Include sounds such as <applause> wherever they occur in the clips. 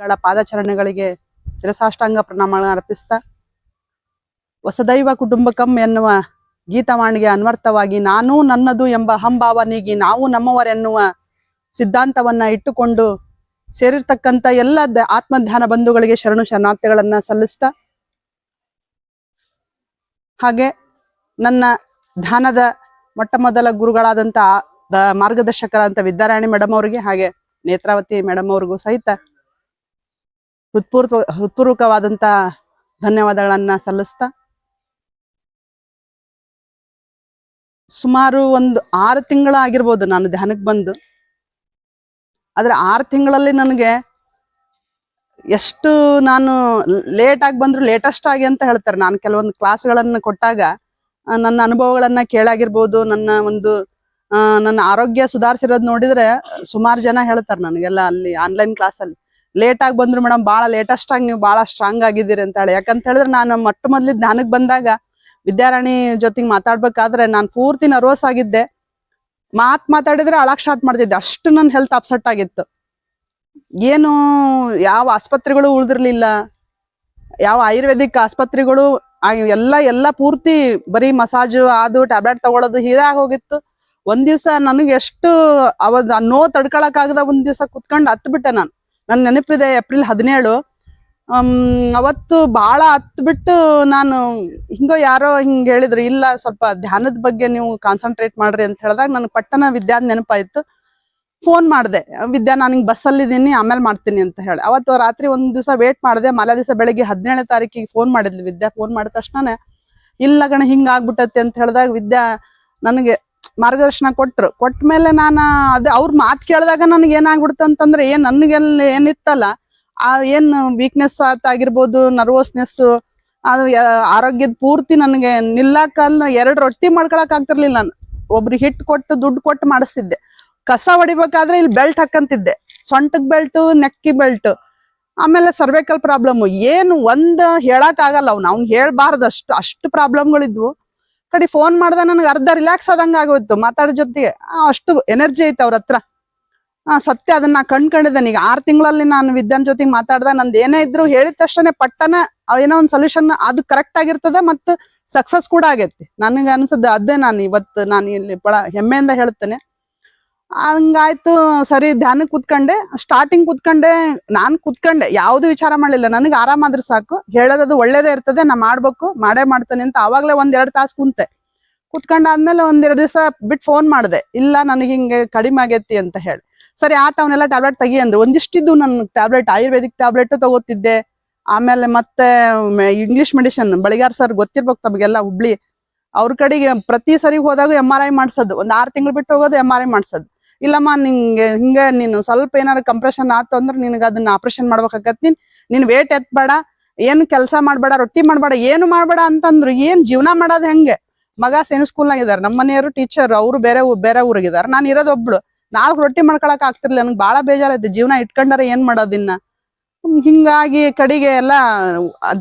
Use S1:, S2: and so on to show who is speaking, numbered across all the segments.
S1: ಗಳ ಪಾದಚರಣೆಗಳಿಗೆ ಶಿರಸಾಷ್ಟಾಂಗ ಪ್ರಣಾಮ ಅರ್ಪಿಸ್ತಾ, ವಸದೈವ ಕುಟುಂಬಕಂ ಎನ್ನುವ ಗೀತವಾಣಿಗೆ ಅನ್ವರ್ಥವಾಗಿ ನಾನು ನನ್ನದು ಎಂಬ ಅಹಂಭಾವ ನೀಗಿ ನಾವು ನಮ್ಮವರೆನ್ನುವ ಸಿದ್ಧಾಂತವನ್ನ ಇಟ್ಟುಕೊಂಡು ಸೇರಿರ್ತಕ್ಕಂಥ ಎಲ್ಲ ಆತ್ಮಧ್ಯಾನ ಬಂಧುಗಳಿಗೆ ಶರಣು ಶರಣಾರ್ಥಿಗಳನ್ನ ಸಲ್ಲಿಸ್ತಾ, ಹಾಗೆ ನನ್ನ ಧ್ಯಾನದ ಮೊಟ್ಟ ಮೊದಲ ಗುರುಗಳಾದಂಥ ಮಾರ್ಗದರ್ಶಕರಾದಂಥ ವಿದ್ಯಾರಾಯಣಿ ಮೇಡಮ್ ಅವರಿಗೆ ಹಾಗೆ ನೇತ್ರಾವತಿ ಮೇಡಮ್ ಅವ್ರಿಗೂ ಸಹಿತ ಹೃತ್ಪೂರ್ವ, ಹೃತ್ಪೂರ್ವಕವಾದಂತ ಧನ್ಯವಾದಗಳನ್ನ ಸಲ್ಲಿಸ್ತಾ ಸುಮಾರು ಒಂದು ಆರು ತಿಂಗಳ ಆಗಿರ್ಬೋದು ನಾನು ಧ್ಯಾನಕ್ಕೆ ಬಂದು. ಆದ್ರೆ ಆರು ತಿಂಗಳಲ್ಲಿ ನನಗೆ ಎಷ್ಟು ನಾನು ಲೇಟ್ ಆಗಿ ಬಂದ್ರು ಲೇಟೆಸ್ಟ್ ಆಗಿ ಅಂತ ಹೇಳ್ತಾರೆ. ನಾನು ಕೆಲವೊಂದು ಕ್ಲಾಸ್ಗಳನ್ನ ಕೊಟ್ಟಾಗ ನನ್ನ ಅನುಭವಗಳನ್ನ ಕೇಳಾಗಿರ್ಬೋದು, ನನ್ನ ಒಂದು ನನ್ನ ಆರೋಗ್ಯ ಸುಧಾರಿಸಿರೋದು ನೋಡಿದ್ರೆ ಸುಮಾರು ಜನ ಹೇಳ್ತಾರೆ ನನಗೆಲ್ಲ ಅಲ್ಲಿ ಆನ್ಲೈನ್ ಕ್ಲಾಸಲ್ಲಿ ಲೇಟ್ ಆಗಿ ಬಂದ್ರು ಮೇಡಮ್ ಬಹಳ ಲೇಟೆಸ್ಟ್ ಆಗಿ ನೀವು ಬಹಳ ಸ್ಟ್ರಾಂಗ್ ಆಗಿದ್ದೀರಿ ಅಂತ ಹೇಳಿ ಯಾಕಂತ ಹೇಳಿದ್ರೆ ನಾನು ಮೊಟ್ಟ ಮೊದಲು ಧ್ಯಾನಕ್ಕೆ ಬಂದಾಗ ವಿದ್ಯಾರಾಣಿ ಜೊತೆಗೆ ಮಾತಾಡ್ಬೇಕಾದ್ರೆ ನಾನು ಪೂರ್ತಿ ನರ್ವಸ್ ಆಗಿದ್ದೆ. ಮಾತ್ ಮಾತಾಡಿದ್ರೆ ಅಳಕ್ ಸ್ಟಾರ್ಟ್ ಮಾಡ್ತಿದ್ದೆ. ಅಷ್ಟು ನನ್ನ ಹೆಲ್ತ್ ಅಪ್ಸೆಟ್ ಆಗಿತ್ತು. ಏನು ಯಾವ ಆಸ್ಪತ್ರೆಗಳು ಉಳಿದಿರ್ಲಿಲ್ಲ. ಯಾವ ಆಯುರ್ವೇದಿಕ್ ಆಸ್ಪತ್ರೆಗಳು ಎಲ್ಲ ಎಲ್ಲ ಪೂರ್ತಿ ಬರೀ ಮಸಾಜು ಅದು ಟ್ಯಾಬ್ಲೆಟ್ ತಗೊಳ್ಳೋದು ಹೀರಾಗಿ ಹೋಗಿತ್ತು ಒಂದ್ ದಿವ್ಸ ನನಗೆ ಎಷ್ಟು ಅವ ನೋ ತಡ್ಕೊಳಕ್ ಆಗದ ಒಂದ್ ದಿವ್ಸ ಕುತ್ಕೊಂಡು ಹತ್ ಬಿಟ್ಟೆ ನಾನು. ನನ್ ನೆನಪಿದೆ ಏಪ್ರಿಲ್ ಹದಿನೇಳು. ಅವತ್ತು ಬಹಳ ಹತ್ ಬಿಟ್ಟು ನಾನು ಹಿಂಗೋ ಯಾರೋ ಹಿಂಗೆ ಹೇಳಿದ್ರು, ಇಲ್ಲ ಸ್ವಲ್ಪ ಧ್ಯಾನದ ಬಗ್ಗೆ ನೀವು ಕಾನ್ಸಂಟ್ರೇಟ್ ಮಾಡ್ರಿ ಅಂತ ಹೇಳಿದಾಗ ನನ್ ಪಟ್ಟಣ ವಿದ್ಯಾ ನೆನಪಾಯ್ತು. ಫೋನ್ ಮಾಡಿದೆ, ವಿದ್ಯಾ ನಾನು ಹಿಂಗೆ ಬಸ್ಸಲ್ಲಿ ಇದ್ದೀನಿ ಆಮೇಲೆ ಮಾಡ್ತೀನಿ ಅಂತ ಹೇಳಿ. ಅವತ್ತು ರಾತ್ರಿ ಒಂದು ದಿವಸ ವೇಟ್ ಮಾಡಿದೆ, ಮಲ ದಿವಸ ಬೆಳಗ್ಗೆ ಹದಿನೇಳನೇ ತಾರೀಕಿಗೆ ಫೋನ್ ಮಾಡಿದ್ಲು ವಿದ್ಯಾ. ಫೋನ್ ಮಾಡಿದ ತಕ್ಷಣ ಇಲ್ಲ ಗಣ ಹಿಂಗೆ ಅಂತ ಹೇಳಿದಾಗ ವಿದ್ಯಾ ನನಗೆ ಮಾರ್ಗದರ್ಶನ ಕೊಟ್ರು. ಕೊಟ್ಟ ಮೇಲೆ ನಾನು ಅದೇ ಅವ್ರ ಮಾತು ಕೇಳಿದಾಗ ನನಗೆ ಏನಾಗ್ಬಿಡ್ತು ಅಂತಂದ್ರೆ, ಏನ್ ನನಗೆ ಏನಿತ್ತಲ್ಲ, ಆ ಏನ್ ವೀಕ್ನೆಸ್ ಆಗಿರ್ಬೋದು ನರ್ವಸ್ನೆಸ್ ಅದು ಆರೋಗ್ಯದ ಪೂರ್ತಿ ನನಗೆ ನಿಲ್ಲಕ್ಕ ಎರಡು ರೊಟ್ಟಿ ಮಾಡ್ಕೊಳಕ್ ಆಗ್ತಿರ್ಲಿಲ್ಲ ನಾನು. ಒಬ್ರು ಹಿಟ್ಟು ಕೊಟ್ಟು ದುಡ್ಡು ಕೊಟ್ಟು ಮಾಡಿಸ್ತಿದ್ದೆ. ಕಸ ಹೊಡಿಬೇಕಾದ್ರೆ ಇಲ್ಲಿ ಬೆಲ್ಟ್ ಹಾಕಂತಿದ್ದೆ. ಸೊಂಟಕ್ ಬೆಲ್ಟ್, ನೆಕ್ಕಿ ಬೆಲ್ಟ್. ಆಮೇಲೆ ಸರ್ವೈಕಲ್ ಪ್ರಾಬ್ಲಮ್ ಏನು ಒಂದ್ ಹೇಳಕ್ ಆಗಲ್ಲ ಅವ್ನ. ಅವ್ನ್ ಹೇಳ್ಬಾರ್ದು ಅಷ್ಟು ಅಷ್ಟು ಪ್ರಾಬ್ಲಮ್ಗಳಿದ್ವು ಕಡೆ ಫೋನ್ ಮಾಡ್ದ ನನಗೆ ಅರ್ಧ ರಿಲ್ಯಾಕ್ಸ್ ಆದಂಗ ಆಗೋಯ್ತು. ಮಾತಾಡೋ ಜೊತೆಗೆ ಅಷ್ಟು ಎನರ್ಜಿ ಐತೆ ಅವ್ರ ಹತ್ರ. ಆ, ಸತ್ಯ ಅದನ್ನ ಕಂಡ್ಕೊಂಡಿದ್ದೇನೆ. ಈಗ ಆರ್ ತಿಂಗಳಲ್ಲಿ ನಾನು ವಿದ್ಯಾನ್ ಜೊತೆಗೆ ಮಾತಾಡ್ದ ನಂದು ಏನೇ ಇದ್ರು ಹೇಳಿದ ತಕ್ಷಣ ಪಟ್ಟನ ಏನೋ ಒಂದು ಸೊಲ್ಯೂಷನ್ ಅದು ಕರೆಕ್ಟ್ ಆಗಿರ್ತದೆ ಮತ್ತು ಸಕ್ಸಸ್ ಕೂಡ ಆಗೈತಿ. ನನಗೆ ಅನ್ಸದ್ದು ಅದೇ ನಾನು ಇವತ್ತು ನಾನು ಇಲ್ಲಿ ಬಹಳ ಹೆಮ್ಮೆಯಿಂದ ಹೇಳ್ತೇನೆ. ಹಂಗಾಯ್ತು. ಸರಿ ಧ್ಯಾನಕ್ಕೆ ಕುತ್ಕೊಂಡೆ. ಸ್ಟಾರ್ಟಿಂಗ್ ಕುತ್ಕೊಂಡೆ. ನಾನ್ ಕುತ್ಕೊಂಡೆ. ಯಾವ್ದು ವಿಚಾರ ಮಾಡಲಿಲ್ಲ. ನನಗೆ ಆರಾಮಾದ್ರೆ ಸಾಕು. ಹೇಳೋದು ಒಳ್ಳೇದೇ ಇರ್ತದೆ. ನಾ ಮಾಡ್ಬೇಕು. ಮಾಡೇ ಮಾಡ್ತೇನೆ ಅಂತ ಅವಾಗ್ಲೇ ಒಂದ್ ಎರಡ್ ತಾಸು ಕುಂತೆ. ಕುತ್ಕೊಂಡಾದ್ಮೇಲೆ ಒಂದೆರಡು ದಿವಸ ಬಿಟ್ಟು ಫೋನ್ ಮಾಡಿದೆ. ಇಲ್ಲ, ನನಗೆ ಹಿಂಗೆ ಕಡಿಮೆ ಆಗೈತಿ ಅಂತ ಹೇಳಿ. ಸರಿ, ಆತ ಅವನ್ನೆಲ್ಲ ಟ್ಯಾಬ್ಲೆಟ್ ತೆಗಿ ಅಂದ್ರು. ಒಂದಿಷ್ಟಿದ್ದು ನನ್ನ ಟ್ಯಾಬ್ಲೆಟ್ ಆಯುರ್ವೇದಿಕ್ ಟ್ಯಾಬ್ಲೆಟ್ ತಗೋತಿದ್ದೆ. ಆಮೇಲೆ ಮತ್ತೆ ಇಂಗ್ಲಿಷ್ ಮೆಡಿಸಿನ್ ಬಳಿಗಾರ್ ಸರ್ ಗೊತ್ತಿರ್ಬೇಕು ತಮಗೆಲ್ಲ ಹುಬ್ಳಿ. ಅವ್ರ ಕಡೆಗೆ ಪ್ರತಿ ಸರಿ ಹೋದಾಗ ಎಂ ಆರ್ ಐ ಮಾಡ್ಸೋದು. ಒಂದ್ ಆರ್ ತಿಂಗಳು ಬಿಟ್ಟು ಹೋಗೋದು ಎಂ ಆರ್ ಐ ಮಾಡ್ಸೋದು. ಇಲ್ಲಮ್ಮ, ನಿಂಗೆ, ಹಿಂಗೆ ನೀನು ಸ್ವಲ್ಪ ಏನಾರು ಕಂಪ್ರೆಷನ್ ಆತು ಅಂದ್ರೆ ನಿನಗೆ ಅದನ್ನ ಆಪರೇಷನ್ ಮಾಡ್ಬೇಕಾಗತ್ ನೀನ್ ನೀನ್ ವೇಟ್ ಎತ್ಬೇಡ, ಏನು ಕೆಲಸ ಮಾಡಬೇಡ, ರೊಟ್ಟಿ ಮಾಡಬೇಡ, ಏನು ಮಾಡಬೇಡ ಅಂತಂದ್ರು ಏನ್ ಜೀವನ ಮಾಡೋದು ಹೆಂಗೆ? ಮಗ ಸ್ಕೂಲ್ ಸ್ಕೂಲ್ನಾಗ ಇದಾರೆ ನಮ್ಮ ಮನೆಯವರು ಟೀಚರ್ ಅವರು ಬೇರೆ ಬೇರೆ ಊರಿಗಿದಾರೆ ನಾನು ಇರೋದು ಒಬ್ಳು. ನಾಲ್ಕು ರೊಟ್ಟಿ ಮಾಡ್ಕೊಳಕ್ ಆಗ್ತಿರ್ಲಿಲ್ಲ, ನನಗೆ ಬಾಳ ಬೇಜಾರೈತೆ ಜೀವನ ಇಟ್ಕೊಂಡಾರ ಏನ್ ಮಾಡೋದಿನ್ನ ಹಿಂಗಾಗಿ ಕಡೆಗೆ ಎಲ್ಲ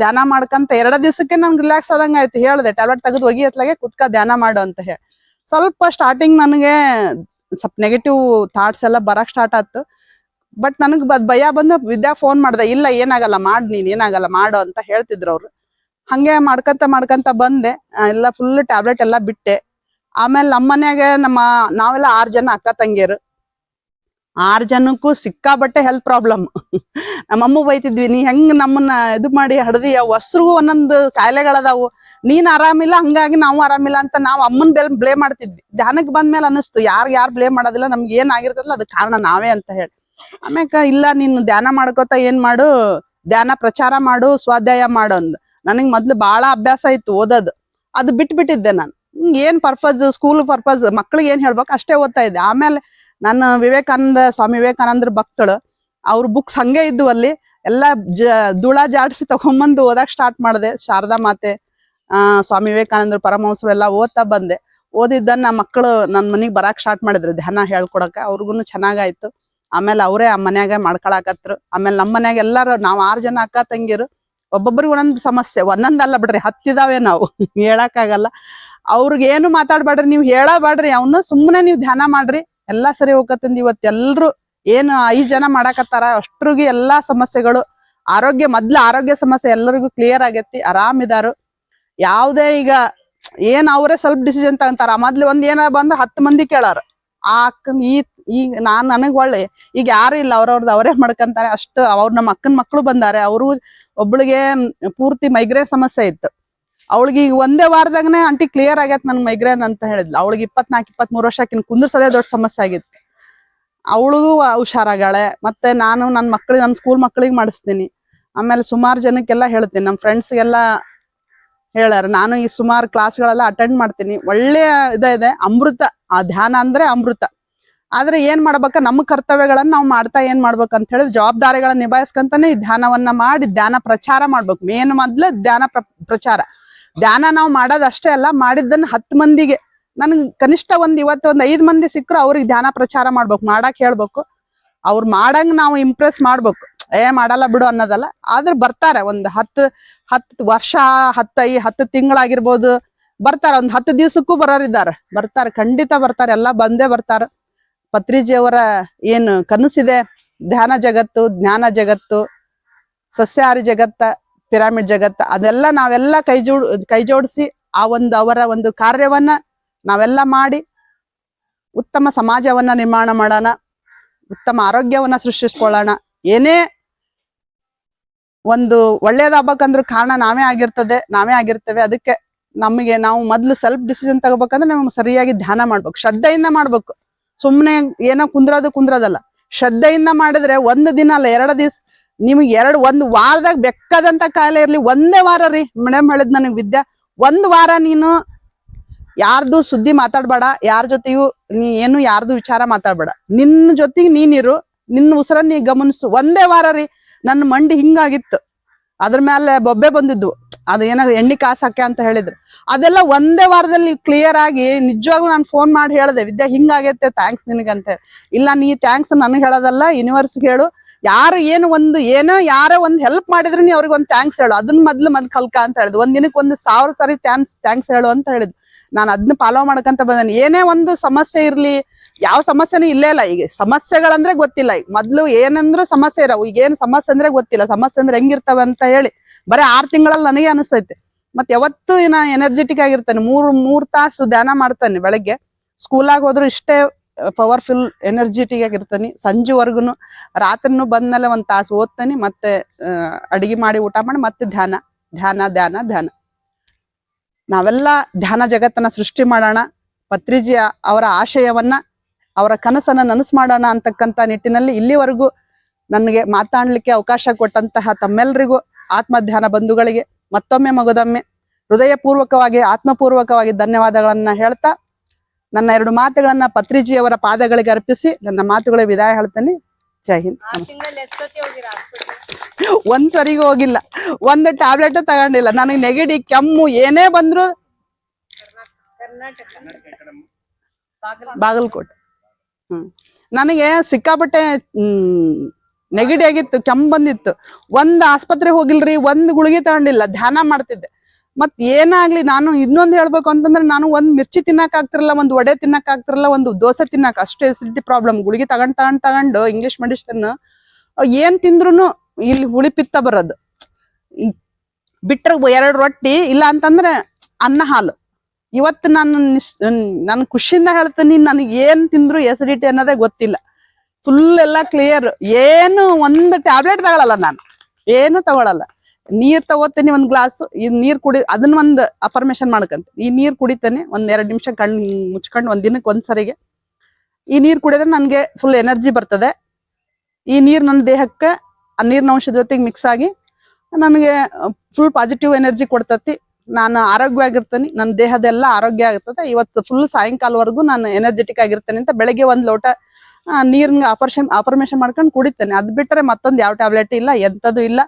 S1: ಧ್ಯಾನ ಮಾಡ್ಕಂತ ಎರಡ ದಿವಸಕ್ಕೆ ನನ್ಗೆ ರಿಲ್ಯಾಕ್ಸ್ ಆದಂಗ ಆಯ್ತು. ಹೇಳ್ದೆ, ಟ್ಯಾಬ್ಲೆಟ್ ತೆಗೆದು ಒಗಿ ಎತ್ಲಾಗೆ ಕುತ್ಕ, ಧ್ಯಾನ ಮಾಡು ಅಂತ ಹೇಳಿ. ಸ್ವಲ್ಪ ಸ್ಟಾರ್ಟಿಂಗ್ ನನಗೆ ಸ್ವಲ್ಪ ನೆಗೆಟಿವ್ ಥಾಟ್ಸ್ ಎಲ್ಲ ಬರಕ್ ಸ್ಟಾರ್ಟ್ ಆಯ್ತು ಬಟ್ ನನಗೆ ಭಯ ಬಂದು ವಿದ್ಯಾ ಫೋನ್ ಮಾಡ್ದೆ, ಇಲ್ಲ ಏನಾಗಲ್ಲ ಮಾಡ್ ನೀನ್, ಏನಾಗಲ್ಲ ಮಾಡು ಅಂತ ಹೇಳ್ತಿದ್ರು ಅವ್ರು. ಹಂಗೆ ಮಾಡ್ಕಂತ ಮಾಡ್ಕಂತ ಬಂದೆ. ಎಲ್ಲ ಫುಲ್ ಟ್ಯಾಬ್ಲೆಟ್ ಎಲ್ಲ ಬಿಟ್ಟೆ. ಆಮೇಲೆ ನಮ್ಮ ನಮ್ಮ, ನಾವೆಲ್ಲ ಆರ್ ಜನ ಅಕ್ಕ ತಂಗಿಯರು. ಆರ್ ಜನಕ್ಕೂ ಸಿಕ್ಕಾಬಟ್ಟೆ ಹೆಲ್ತ್ ಪ್ರಾಬ್ಲಮ್ ನಮ್ಮಮ್ಮ ಬೈತಿದ್ವಿ, ನೀ ಹೆಂಗ್ ನಮ್ಮನ್ನ ಇದು ಮಾಡಿ ಹಡ್ದಿ? ಹೊಸ್ರಿಗೂ ಒಂದೊಂದು ಕಾಯಿಲೆಗಳದಾವು ನೀನ್ ಆರಾಮಿಲ್ಲ, ಹಂಗಾಗಿ ನಾವು ಆರಾಮಿಲ್ಲ ಅಂತ ನಾವು ಅಮ್ಮನ್ ಬೆಲ್ ಬ್ಲೇಮ್ ಮಾಡ್ತಿದ್ವಿ. ಧ್ಯಾನಕ್ಕೆ ಬಂದ್ಮೇಲೆ ಅನಿಸ್ತು ಯಾರ್ ಯಾರು ಬ್ಲೇಮ್ ಮಾಡೋದಿಲ್ಲ, ನಮ್ಗೆ ಏನ್ ಆಗಿರ್ತದಲ್ಲ ಅದು ಕಾರಣ ನಾವೇ ಅಂತ ಹೇಳಿ. ಆಮ್ಯಾಕ, ಇಲ್ಲ, ನೀನು ಧ್ಯಾನ ಮಾಡ್ಕೋತ ಏನ್ ಮಾಡು? ಧ್ಯಾನ ಪ್ರಚಾರ ಮಾಡು, ಸ್ವಾಧ್ಯಾಯ ಮಾಡು ಅಂದ್. ನನಗ್ ಮೊದ್ಲು ಬಹಳ ಅಭ್ಯಾಸ ಇತ್ತು ಓದೋದು. ಅದು ಬಿಟ್ಬಿಟ್ಟಿದ್ದೆ ನಾನು. ಏನ್ ಪರ್ಪಸ್ ಸ್ಕೂಲ್ ಪರ್ಪಸ್ ಮಕ್ಳಿಗೆ ಏನ್ ಹೇಳ್ಬೇಕು ಅಷ್ಟೇ ಓದ್ತಾ ಇದ್ದೆ. ಆಮೇಲೆ ನನ್ನ ವಿವೇಕಾನಂದ, ಸ್ವಾಮಿ ವಿವೇಕಾನಂದ್ರ ಭಕ್ತಳು, ಅವ್ರ ಬುಕ್ಸ್ ಹಂಗೆ ಇದ್ದು ಅಲ್ಲಿ ಎಲ್ಲ ಜ, ಧೂಳ ಜಾಡಿಸಿ ತಗೊಂಬಂದು ಓದಕ್ ಸ್ಟಾರ್ಟ್ ಮಾಡಿದೆ. ಶಾರದಾ ಮಾತೆ, ಆ, ಸ್ವಾಮಿ ವಿವೇಕಾನಂದ್ರ ಪರಮಹಂಸರು ಎಲ್ಲ ಓದ್ತಾ ಬಂದೆ. ಓದಿದ್ದನ್ನ ಮಕ್ಕಳು ನನ್ನ ಮನೆಗೆ ಬರಕ್ ಸ್ಟಾರ್ಟ್ ಮಾಡಿದ್ರು. ಧ್ಯಾನ ಹೇಳ್ಕೊಡಕ. ಅವ್ರಿಗೂ ಚೆನ್ನಾಗಾಯ್ತು ಆಮೇಲೆ ಅವರೇ ಆ ಮನ್ಯಾಗ ಮಾಡ್ಕೊಳಕತ್ರು. ಆಮೇಲೆ ನಮ್ಮ ಮನ್ಯಾಗ ಎಲ್ಲಾರು, ನಾವ್ ಆರ್ ಜನ ಅಕ್ಕ, ತಂಗಿರು ಒಬ್ಬೊಬ್ರಿಗೆ ಒಂದೊಂದು ಸಮಸ್ಯೆ, ಒಂದೊಂದಲ್ಲ ಬಿಡ್ರಿ, ಹತ್ತಿದಾವೆ ನಾವು. <laughs> ಹೇಳಕ್ಕಾಗಲ್ಲ. ಅವ್ರಿಗೆ ಏನು ಮಾತಾಡ್ಬೇಡ್ರಿ ನೀವು ಹೇಳಬೇಡ್ರಿ ಅವನ್ನ ಸುಮ್ಮನೆ ನೀವು ಧ್ಯಾನ ಮಾಡ್ರಿ. ಎಲ್ಲಾ ಸರಿ ಹೋಗತ್ತಂದ್ ಇವತ್ತು ಎಲ್ರು ಏನು ಐದ್ ಜನ ಮಾಡಾಕತ್ತಾರ, ಅಷ್ಟ್ರಿಗೆ ಎಲ್ಲಾ ಸಮಸ್ಯೆಗಳು, ಆರೋಗ್ಯ, ಮೊದ್ಲು ಆರೋಗ್ಯ ಸಮಸ್ಯೆ ಎಲ್ಲರಿಗೂ ಕ್ಲಿಯರ್ ಆಗೈತಿ ಆರಾಮಿದಾರು ಯಾವುದೇ ಈಗ ಏನ್ ಅವರೇ ಸ್ವಲ್ಪ ಡಿಸಿಷನ್ ತಗೊಂತಾರ, ಮೊದ್ಲು ಒಂದ್ ಏನ ಬಂದ ಹತ್ತು ಮಂದಿ ಕೇಳಾರ. ಆ ಈ ಈಗ ನಾನ್ ನನಗ್ ಒಳ್ಳೆ, ಈಗ ಯಾರು ಇಲ್ಲ ಅವ್ರವ್ರದ್ದು ಅವರೇ ಮಾಡ್ಕಂತಾರೆ, ಅಷ್ಟು ಅವ್ರ ನಮ್ಮ ಅಕ್ಕನ ಮಕ್ಕಳು ಬಂದಾರೆ, ಅವರು ಒಬ್ಳಿಗೆ ಪೂರ್ತಿ ಮೈಗ್ರೇನ್ ಸಮಸ್ಯೆ ಇತ್ತು. ಅವಳಿಗೆ ಈಗ ಒಂದೇ ವಾರದಾಗನೇ ಆಂಟಿ ಕ್ಲಿಯರ್ ಆಗ್ಯತ್ ನನ್ ಮೈಗ್ರೇನ್ ಅಂತ ಹೇಳಿದ್ಲು. ಅವಳಿಗೆ ಇಪ್ಪತ್ನಾಲ್ಕು, ಇಪ್ಪತ್ಮೂರು ವರ್ಷ ಆಕಿನ ಕುಂದ್ರಸೋದೇ ದೊಡ್ಡ ಸಮಸ್ಯೆ ಆಗಿತ್ತು. ಅವಳಿಗೂ ಹುಷಾರಾಗಾಳೆ ಮತ್ತೆ ನಾನು ನನ್ನ ಮಕ್ಳಿಗೆ ನಮ್ಮ ಸ್ಕೂಲ್ ಮಕ್ಳಿಗೆ ಮಾಡಿಸ್ತೀನಿ. ಆಮೇಲೆ ಸುಮಾರು ಜನಕ್ಕೆಲ್ಲ ಹೇಳ್ತೀನಿ ನಮ್ಮ ಫ್ರೆಂಡ್ಸ್ಗೆಲ್ಲ ಹೇಳ್ಯಾರ, ನಾನು ಈ ಸುಮಾರು ಕ್ಲಾಸ್ಗಳೆಲ್ಲ ಅಟೆಂಡ್ ಮಾಡ್ತೀನಿ. ಒಳ್ಳೆಯ ಇದೆ, ಅಮೃತ. ಆ ಧ್ಯಾನ ಅಂದ್ರೆ ಅಮೃತ. ಆದ್ರೆ ಏನ್ ಮಾಡ್ಬೇಕ? ನಮ್ಮ ಕರ್ತವ್ಯಗಳನ್ನ ನಾವು ಮಾಡ್ತಾ ಏನ್ ಮಾಡ್ಬೇಕು ಅಂತ ಹೇಳಿದ್ರೆ ಜವಾಬ್ದಾರಿಗಳನ್ನ ನಿಭಾಯಿಸ್ಕಂತಾನೆ ಈ ಧ್ಯಾನವನ್ನ ಮಾಡಿ ಧ್ಯಾನ ಪ್ರಚಾರ ಮಾಡ್ಬೇಕು. ಮೇನ್ ಮೊದ್ಲು ಧ್ಯಾನ ಪ್ರ- ಪ್ರಚಾರ. ಧ್ಯಾನ ನಾವು ಮಾಡೋದಷ್ಟೇ ಅಲ್ಲ, ಮಾಡಿದ್ದನ್ನ ಹತ್ತು ಮಂದಿಗೆ. ನನ್ಗೆ ಕನಿಷ್ಠ ಒಂದ್ ಇವತ್ತು ಒಂದ್ ಐದ್ ಮಂದಿ ಸಿಕ್ಕರು ಅವ್ರಿಗೆ ಧ್ಯಾನ ಪ್ರಚಾರ ಮಾಡ್ಬೇಕು, ಮಾಡಕ್ ಹೇಳ್ಬೇಕು. ಅವ್ರು ಮಾಡಂಗ್ ನಾವು ಇಂಪ್ರೆಸ್ ಮಾಡ್ಬೇಕು. ಏ, ಮಾಡಲ್ಲ ಬಿಡು ಅನ್ನೋದಲ್ಲ. ಆದ್ರೆ ಬರ್ತಾರೆ, ಒಂದ್ ಹತ್ತು ಹತ್ತು ವರ್ಷ, ಹತ್ತೈ ಹತ್ತು ತಿಂಗಳಾಗಿರ್ಬೋದು. ಬರ್ತಾರ, ಒಂದ್ ಹತ್ತು ದಿವ್ಸಕ್ಕೂ ಬರೋರಿದ್ದಾರೆ. ಬರ್ತಾರೆ, ಖಂಡಿತ ಬರ್ತಾರೆ, ಎಲ್ಲಾ ಬಂದೇ ಬರ್ತಾರ. ಪತ್ರಿಜಿಯವರ ಏನು ಕನಸಿದೆ? ಧ್ಯಾನ ಜಗತ್ತು, ಜ್ಞಾನ ಜಗತ್ತು, ಸಸ್ಯಹಾರಿ ಜಗತ್ತ, ಪಿರಾಮಿಡ್ ಜಗತ್ತ, ಅದೆಲ್ಲ ನಾವೆಲ್ಲ ಕೈ ಕೈಜೋಡಿಸಿ ಆ ಒಂದು ಅವರ ಒಂದು ಕಾರ್ಯವನ್ನ ನಾವೆಲ್ಲ ಮಾಡಿ ಉತ್ತಮ ಸಮಾಜವನ್ನ ನಿರ್ಮಾಣ ಮಾಡೋಣ, ಉತ್ತಮ ಆರೋಗ್ಯವನ್ನ ಸೃಷ್ಟಿಸ್ಕೊಳ್ಳೋಣ. ಏನೇ ಒಂದು ಒಳ್ಳೇದಾಗಬೇಕಂದ್ರೂ ಕಾರಣ ನಾವೇ ಆಗಿರ್ತದೆ, ನಾವೇ ಆಗಿರ್ತೇವೆ. ಅದಕ್ಕೆ ನಮಗೆ ನಾವು ಮೊದಲು ಸೆಲ್ಫ್ ಡಿಸಿಷನ್ ತಗೋಬೇಕಂದ್ರೆ ನಮ್ಗೆ ಸರಿಯಾಗಿ ಧ್ಯಾನ ಮಾಡ್ಬೇಕು, ಶ್ರದ್ಧೆಯಿಂದ ಮಾಡ್ಬೇಕು. ಸುಮ್ನೆ ಏನೋ ಕುಂದ್ರೋದು ಕುಂದ್ರೋದಲ್ಲ. ಶ್ರದ್ಧೆಯಿಂದ ಮಾಡಿದ್ರೆ ಒಂದು ದಿನ ಅಲ್ಲ, ಎರಡು ದಿವ್ಸ, ನಿಮ್ಗೆ ಎರಡು, ಒಂದು ವಾರದಾಗ ಬೆಕ್ಕದಂತ ಕಾಯಿಲೆ ಇರ್ಲಿ. ಒಂದೇ ವಾರ ರೀ ಮೇಡಮ್ ಹೇಳಿದ್ ನನಗೆ ವಿದ್ಯಾ. ಒಂದ್ ವಾರ ನೀನು ಯಾರ್ದು ಸುದ್ದಿ ಮಾತಾಡ್ಬೇಡ, ಯಾರ ಜೊತೆಗೂ ನೀ ಏನು ಯಾರ್ದು ವಿಚಾರ ಮಾತಾಡ್ಬೇಡ. ನಿನ್ನ ಜೊತೆಗೆ ನೀನಿರು ನಿನ್ನ ಉಸಿರನ್ನ ನೀ ಗಮನಿಸು. ಒಂದೇ ವಾರ ರೀ, ನನ್ನ ಮಂಡಿ ಹಿಂಗಾಗಿತ್ತು. ಅದ್ರ ಮೇಲೆ ಬೊಬ್ಬೆ ಬಂದಿದ್ವು. ಅದು ಏನೋ ಎಣ್ಣೆ ಕಾಸಕ್ಕೆ ಅಂತ ಹೇಳಿದ್ರು. ಅದೆಲ್ಲ ಒಂದೇ ವಾರದಲ್ಲಿ ಕ್ಲಿಯರ್ ಆಗಿ ನಿಜವಾಗ್ಲೂ ನಾನು ಫೋನ್ ಮಾಡಿ ಹೇಳಿದೆ, ವಿದ್ಯಾ ಹಿಂಗಾಗೈತೆ ಥ್ಯಾಂಕ್ಸ್ ನಿನಗಂತ. ಹೇಳಿ ಇಲ್ಲ, ನೀ ಥ್ಯಾಂಕ್ಸ್ ನನಗೆ ಹೇಳೋದಲ್ಲ ಯೂನಿವರ್ಸ್ಗೆ ಹೇಳು. ಯಾರು ಏನು ಒಂದು, ಏನೋ ಯಾರೋ ಒಂದು ಹೆಲ್ಪ್ ಮಾಡಿದ್ರು ನೀ ಅವ್ರಿಗೆ ಒಂದು ಥ್ಯಾಂಕ್ಸ್ ಹೇಳು. ಅದನ್ನ ಮೊದ್ಲು ಮೊದ್ಲು ಕಲ್ಕ ಅಂತ ಹೇಳಿದ್ ಒಂದ್ ದಿನಕ್ಕೆ ಒಂದು ಸಾವಿರ ಸಾರಿ ಥ್ಯಾಂಕ್ಸ್ ಥ್ಯಾಂಕ್ಸ್ ಹೇಳು ಅಂತ ಹೇಳಿದ್ ನಾನು ಅದನ್ನ ಫಾಲೋ ಮಾಡ್ಕಂತ ಬಂದೇನೆ. ಏನೇ ಒಂದು ಸಮಸ್ಯೆ ಇರ್ಲಿ, ಯಾವ ಸಮಸ್ಯೆನೂ ಇಲ್ಲೇ ಇಲ್ಲ. ಈಗ ಸಮಸ್ಯೆಗಳಂದ್ರೆ ಗೊತ್ತಿಲ್ಲ. ಈಗ ಮೊದ್ಲು ಏನಂದ್ರೂ ಸಮಸ್ಯೆ ಇರವು. ಈಗ ಏನ್ ಸಮಸ್ಯೆ ಅಂದ್ರೆ ಗೊತ್ತಿಲ್ಲ. ಸಮಸ್ಯೆ ಅಂದ್ರೆ ಹೆಂಗಿರ್ತವೆ ಅಂತ ಹೇಳಿ. ಬರೀ ಆರ್ ತಿಂಗಳಲ್ಲಿ ನನಗೆ ಅನಿಸ್ತೈತೆ. ಮತ್ತೆ ಯಾವತ್ತು ನಾ ಎನರ್ಜೆಟಿಕ್ ಆಗಿರ್ತೇನೆ. ಮೂರ್ ಮೂರ್ ತಾಸು ಧ್ಯಾನ ಮಾಡ್ತಾನೆ ಬೆಳಗ್ಗೆ. ಸ್ಕೂಲಾಗ ಹೋದ್ರು ಇಷ್ಟೇ ಪವರ್ಫುಲ್ ಎನರ್ಜೆಟಿಕ್ ಆಗಿರ್ತಾನೆ. ಸಂಜೆವರೆಗೂ ರಾತ್ರಿನು ಬಂದ್ಮೇಲೆ ಒಂದ್ ತಾಸು ಓದ್ತಾನೆ, ಮತ್ತೆ ಅಡಿಗೆ ಮಾಡಿ ಊಟ ಮಾಡಿ, ಮತ್ತೆ ಧ್ಯಾನ ಧ್ಯಾನ ಧ್ಯಾನ ಧ್ಯಾನ. ನಾವೆಲ್ಲ ಧ್ಯಾನ ಜಗತ್ತನ್ನ ಸೃಷ್ಟಿ ಮಾಡೋಣ ಪತ್ರಿಜಿಯ ಅವರ ಆಶಯವನ್ನ, ಅವರ ಕನಸನ್ನ ನನಸು ಮಾಡೋಣ ಅಂತಕ್ಕಂತ ನಿಟ್ಟಿನಲ್ಲಿ ಇಲ್ಲಿವರೆಗೂ ನನಗೆ ಮಾತಾಡ್ಲಿಕ್ಕೆ ಅವಕಾಶ ಕೊಟ್ಟಂತಹ ತಮ್ಮೆಲ್ಲರಿಗೂ ಆತ್ಮಧ್ಯಾನ ಬಂಧುಗಳಿಗೆ ಮತ್ತೊಮ್ಮೆ ಮಗದೊಮ್ಮೆ ಹೃದಯಪೂರ್ವಕವಾಗಿ ಆತ್ಮಪೂರ್ವಕವಾಗಿ ಧನ್ಯವಾದಗಳನ್ನ ಹೇಳ್ತಾ ನನ್ನ ಎರಡು ಮಾತುಗಳನ್ನ ಪತ್ರಿಜಿಯವರ ಪಾದಗಳಿಗೆ ಅರ್ಪಿಸಿ ನನ್ನ ಮಾತುಗಳ ವಿದಾಯ ಹೇಳ್ತೇನೆ. ಜೈ ಹಿಂದ್. ಒಂದ್ ಸರಿಗೂ ಹೋಗಿಲ್ಲ. ಒಂದು ಟ್ಯಾಬ್ಲೆಟ್ ತಗೊಂಡಿಲ್ಲ. ನನಗೆ ನೆಗಡಿ ಕೆಮ್ಮು ಏನೇ ಬಂದ್ರು ಬಾಗಲಕೋಟೆ. ಹ್ಮ್. ನನಗೆ ಸಿಕ್ಕಾಪಟ್ಟೆ ಹ್ಮ್ ನೆಗಡಿ ಆಗಿತ್ತು, ಕೆಮ್ಮ ಬಂದಿತ್ತು. ಒಂದ್ ಆಸ್ಪತ್ರೆ ಹೋಗಿಲ್ರಿ, ಒಂದ್ ಗುಳಿಗೆ ತಗೊಂಡಿಲ್ಲ, ಧ್ಯಾನ ಮಾಡ್ತಿದ್ದೆ. ಮತ್ ಏನಾಗ್ಲಿ, ನಾನು ಇನ್ನೊಂದ್ ಹೇಳ್ಬೇಕು ಅಂತಂದ್ರೆ, ನಾನು ಒಂದ್ ಮಿರ್ಚಿ ತಿನ್ನಕ್ ಆಗ್ತಿರಲ್ಲ, ಒಂದ್ ವಡೆ ತಿನ್ನಕ್ ಆಗ್ತಿರಲ್ಲ, ಒಂದು ದೋಸೆ ತಿನ್ನಕ್, ಅಷ್ಟು ಎಸಿಡಿಟಿ ಪ್ರಾಬ್ಲಮ್ ಗುಳಿಗೆ ತಗೊಂಡ್ ತಗೊಂಡ್, ತಗೊಂಡು ಇಂಗ್ಲಿಷ್ ಮೆಡಿಸಿನ್ ಏನ್ ತಿಂದ್ರುನು ಇಲ್ಲಿ ಹುಳಿ ಪಿತ್ತ ಬರೋದು. ಬಿಟ್ರೆ ಎರಡು ರೊಟ್ಟಿ, ಇಲ್ಲ ಅಂತಂದ್ರೆ ಅನ್ನ ಹಾಲು. ಇವತ್ತು ನಾನು ನಾನು ಖುಷಿಯಿಂದ ಹೇಳ್ತೀನಿ, ನನಗೆ ಏನ್ ತಿಂದ್ರು ಎಸಿಡಿಟಿ ಅನ್ನೋದೇ ಗೊತ್ತಿಲ್ಲ. ಫುಲ್ ಎಲ್ಲ ಕ್ಲಿಯರ್ ಏನು ಒಂದು ಟ್ಯಾಬ್ಲೆಟ್ ತಗೊಳಲ್ಲ ನಾನು. ಏನು ತಗೊಳಲ್ಲ. ನೀರ್ ತಗೋತೀನಿ ಒಂದ್ ಗ್ಲಾಸ್ ಈ ನೀರ್ ಕುಡಿ, ಅದನ್ನ ಒಂದ್ ಅಫರ್ಮೇಶನ್ ಮಾಡ್ಕಂತ. ಈ ನೀರ್ ಕುಡಿತೇನೆ ಒಂದ್ ಎರಡ್ ನಿಮಿಷ ಕಣ್ ಮುಚ್ಕೊಂಡು ಒಂದ್ ದಿನಕ್ಕೆ ಒಂದ್ಸರಿಗೆ ಈ ನೀರ್ ಕುಡಿದ್ರೆ ನನ್ಗೆ ಫುಲ್ ಎನರ್ಜಿ ಬರ್ತದೆ. ಈ ನೀರ್ ನನ್ನ ದೇಹಕ್ಕೆ, ಆ ನೀರಿನ ಅಂಶದ ಜೊತೆಗೆ ಮಿಕ್ಸ್ ಆಗಿ ನನಗೆ ಫುಲ್ ಪಾಸಿಟಿವ್ ಎನರ್ಜಿ ಕೊಡ್ತತಿ. ನಾನು ಆರೋಗ್ಯವಾಗಿರ್ತೇನೆ. ನನ್ನ ದೇಹದೆಲ್ಲ ಆರೋಗ್ಯ ಆಗಿರ್ತದೆ ಇವತ್ತು ಫುಲ್ ಸಾಯಂಕಾಲವರೆಗೂ ನಾನು ಎನರ್ಜೆಟಿಕ್ ಆಗಿರ್ತೇನೆ ಅಂತ ಬೆಳಗ್ಗೆ ಒಂದ್ ಲೋಟ ನೀರ್ನ ಅಪರ್ಷನ್ ಅಪರ್ಮೇಷನ್ ಮಾಡ್ಕೊಂಡು ಕುಡಿತೇನೆ. ಅದ್ ಬಿಟ್ರೆ ಮತ್ತೊಂದು ಯಾವ ಟ್ಯಾಬ್ಲೆಟ್ ಇಲ್ಲ, ಎಂತದು ಇಲ್ಲ.